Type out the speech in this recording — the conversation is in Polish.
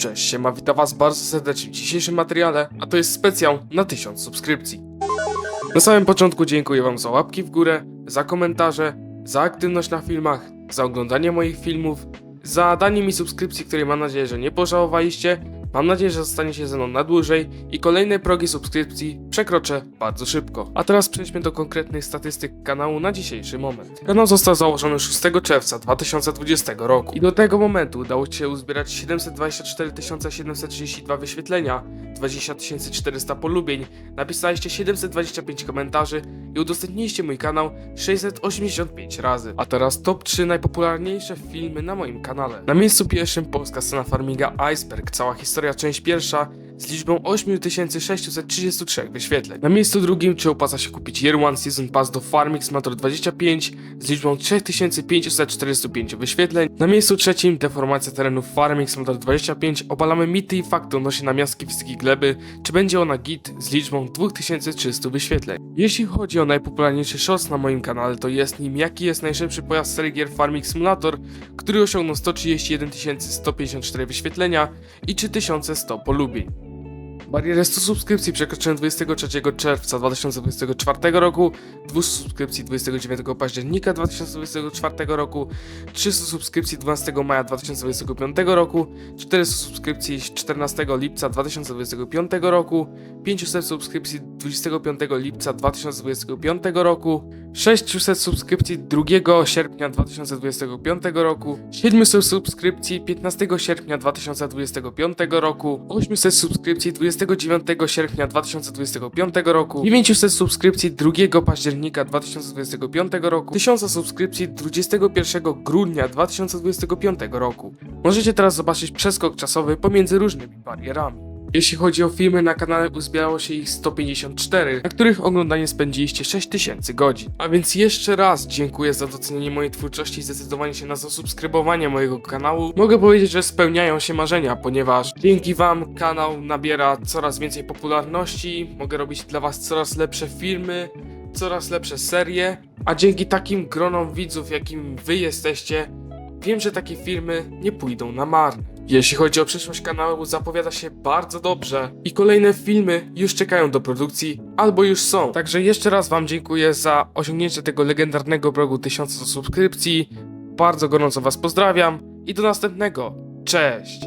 Cześć, siema, witam was bardzo serdecznie w dzisiejszym materiale, a to jest specjal na 1000 subskrypcji. Na samym początku dziękuję wam za łapki w górę, za komentarze, za aktywność na filmach, za oglądanie moich filmów, za danie mi subskrypcji, której mam nadzieję, że nie pożałowaliście. Mam nadzieję, że zostaniecie ze mną na dłużej i kolejne progi subskrypcji przekroczę bardzo szybko. A teraz przejdźmy do konkretnych statystyk kanału na dzisiejszy moment. Kanał został założony 6 czerwca 2020 roku i do tego momentu udało się uzbierać 724 732 wyświetlenia, 20 400 polubień, napisaliście 725 komentarzy i udostępniliście mój kanał 685 razy. A teraz top 3 najpopularniejsze filmy na moim kanale. Na miejscu pierwszym polska scena farminga Iceberg, cała historia część pierwsza z liczbą 8633 wyświetleń. Na miejscu drugim czy opłaca się kupić Year One Season Pass do Farming Simulator 25 z liczbą 3545 wyświetleń. Na miejscu trzecim deformacja terenów Farming Simulator 25 obalamy mity i fakty odnośnie namiastki fizyki gleby, czy będzie ona git z liczbą 2300 wyświetleń. Jeśli chodzi o najpopularniejszy shorts na moim kanale, to jest nim jaki jest najszybszy pojazd serii gier Farming Simulator, który osiągnął 131 154 wyświetlenia i 3100 polubień. Barierę 100 subskrypcji przekroczyłem 23 czerwca 2024 roku, 200 subskrypcji 29 października 2024 roku, 300 subskrypcji 12 maja 2025 roku, 400 subskrypcji 14 lipca 2025 roku, 500 subskrypcji 25 lipca 2025 roku, 600 subskrypcji 2 sierpnia 2025 roku, 700 subskrypcji 15 sierpnia 2025 roku, 800 subskrypcji 29 sierpnia 2025 roku, 900 subskrypcji 2 października 2025 roku, 1000 subskrypcji 21 grudnia 2025 roku. Możecie teraz zobaczyć przeskok czasowy pomiędzy różnymi barierami. Jeśli chodzi o filmy na kanale uzbierało się ich 154, na których oglądanie spędziliście 6000 godzin. A więc jeszcze raz dziękuję za docenienie mojej twórczości i zdecydowanie się na zasubskrybowanie mojego kanału. Mogę powiedzieć, że spełniają się marzenia, ponieważ dzięki wam kanał nabiera coraz więcej popularności, mogę robić dla was coraz lepsze filmy, coraz lepsze serie, a dzięki takim gronom widzów, jakim wy jesteście, wiem, że takie filmy nie pójdą na marne. Jeśli chodzi o przyszłość kanału, zapowiada się bardzo dobrze i kolejne filmy już czekają do produkcji albo już są. Także jeszcze raz Wam dziękuję za osiągnięcie tego legendarnego progu 1000 subskrypcji. Bardzo gorąco Was pozdrawiam i do następnego. Cześć!